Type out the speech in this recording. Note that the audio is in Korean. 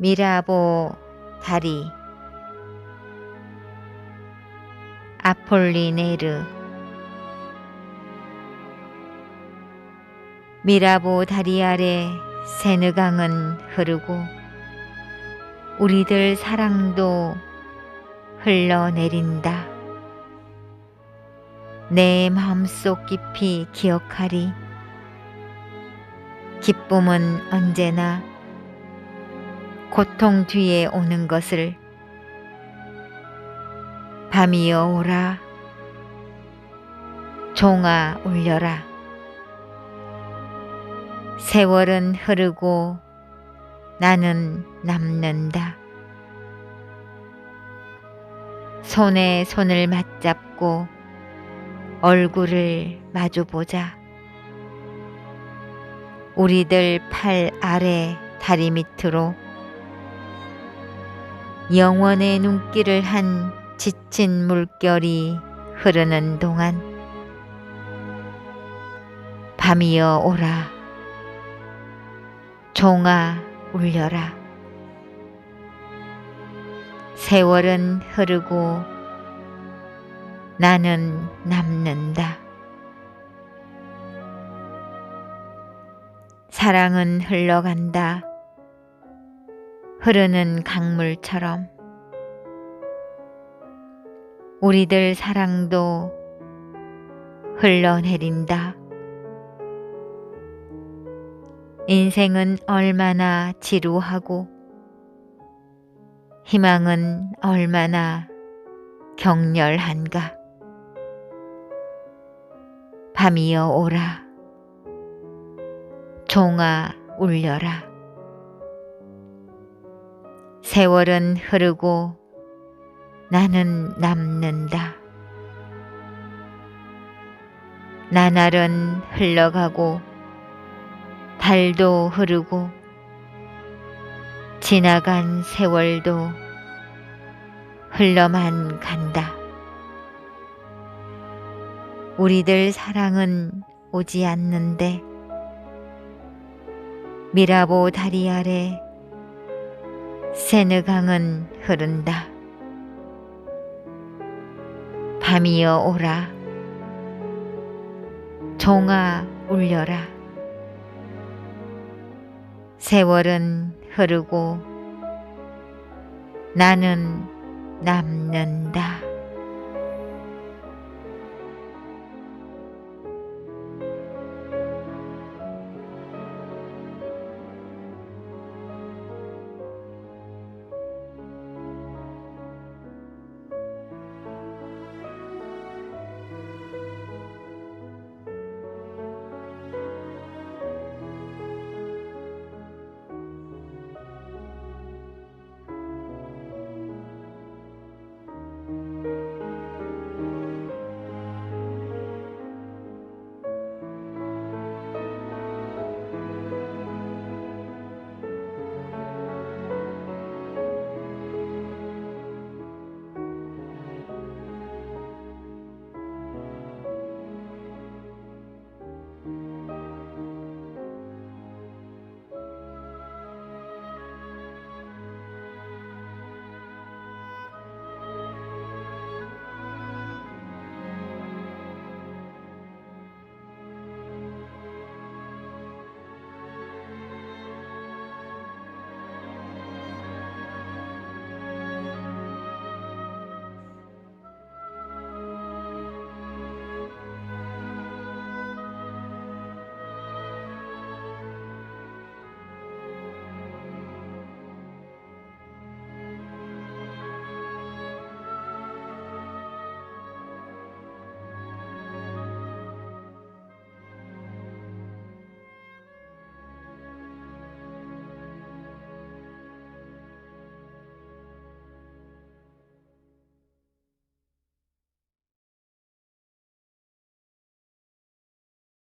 미라보 다리 아폴리네르 미라보 다리 아래 세느강은 흐르고 우리들 사랑도 흘러내린다. 내 마음속 깊이 기억하리. 기쁨은 언제나 고통 뒤에 오는 것을. 밤이여 오라. 종아 울려라. 세월은 흐르고 나는 남는다. 손에 손을 맞잡고 얼굴을 마주보자. 우리들 팔 아래 다리 밑으로 영원의 눈길을 한 지친 물결이 흐르는 동안 밤이여 오라. 종아 울려라. 세월은 흐르고 나는 남는다. 사랑은 흘러간다 흐르는 강물처럼 우리들 사랑도 흘러내린다. 인생은 얼마나 지루하고 희망은 얼마나 격렬한가. 밤이여 오라. 종아 울려라. 세월은 흐르고 나는 남는다. 나날은 흘러가고 달도 흐르고 지나간 세월도 흘러만 간다. 우리들 사랑은 오지 않는데 미라보 다리 아래 세느강은 흐른다. 밤이여 오라. 종아 울려라. 세월은 흐르고 나는 남는다.